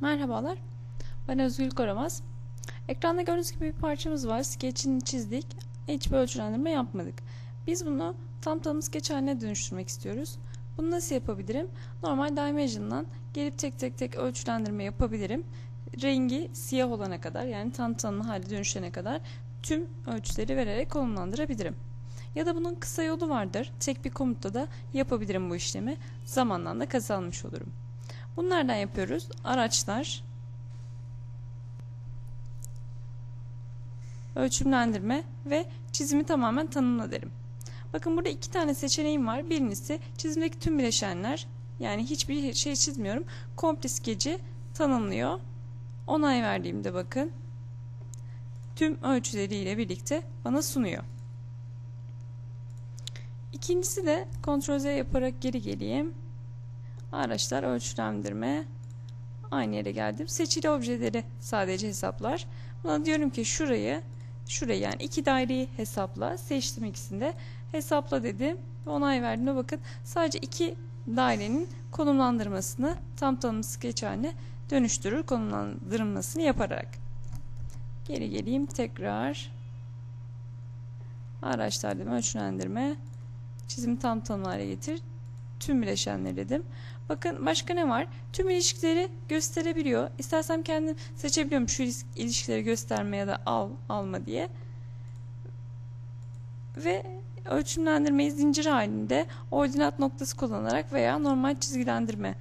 Merhabalar, ben Özgül Koramaz. Ekranda gördüğünüz gibi bir parçamız var. Sketch'ini çizdik. Hiçbir ölçülendirme yapmadık. Biz bunu tam tanım sketch haline dönüştürmek istiyoruz. Bunu nasıl yapabilirim? Normal Dimension'dan gelip tek tek tek ölçülendirme yapabilirim. Rengi siyah olana kadar yani tam tanımlı hale dönüşene kadar tüm ölçüleri vererek konumlandırabilirim. Ya da bunun kısa yolu vardır. Tek bir komutla da yapabilirim bu işlemi. Zamandan da kazanmış olurum. Bunlardan yapıyoruz. Araçlar, ölçümlendirme ve çizimi tamamen tanımla derim. Bakın burada iki tane seçeneğim var. Birincisi çizimdeki tüm bileşenler yani hiçbir şey çizmiyorum. Komple skeci tanımlıyor. Onay verdiğimde bakın tüm ölçüleriyle birlikte bana sunuyor. İkincisi de Ctrl Z yaparak geri geleyim. Araçlar ölçülendirme. Aynı yere geldim. Seçili objeleri sadece hesaplar. Buna diyorum ki şurayı şurayı yani iki daireyi hesapla. Seçtim ikisinde. Hesapla dedim. Ve onay verdiğimde bakın sadece iki dairenin konumlandırmasını tam tanımlı sketch haline dönüştürür konumlandırmasını yaparak. Geri geleyim tekrar. Araçlar dedim ölçülendirme. Çizimi tam tanımlı hale getir. Tüm bileşenleri dedim. Bakın başka ne var? Tüm ilişkileri gösterebiliyor. İstersem kendim seçebiliyorum şu ilişkileri gösterme ya da al, alma diye. Ve ölçümlendirmeyi zincir halinde ordinat noktası kullanarak veya normal çizgilendirme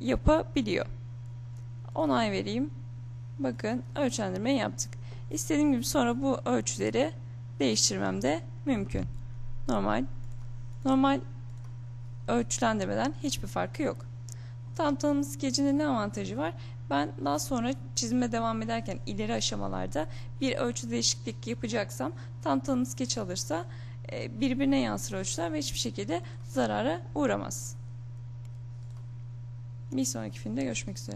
yapabiliyor. Onay vereyim. Bakın ölçülendirmeyi yaptık. İstediğim gibi sonra bu ölçüleri değiştirmem de mümkün. Normal normal ölçülendirmeden hiçbir farkı yok. Tam tanımlı skecinin ne avantajı var? Ben daha sonra çizime devam ederken ileri aşamalarda bir ölçü değişiklik yapacaksam tam tanımlı skeç alırsa e, birbirine yansır ölçüler ve hiçbir şekilde zarara uğramaz. Bir sonraki filmde görüşmek üzere.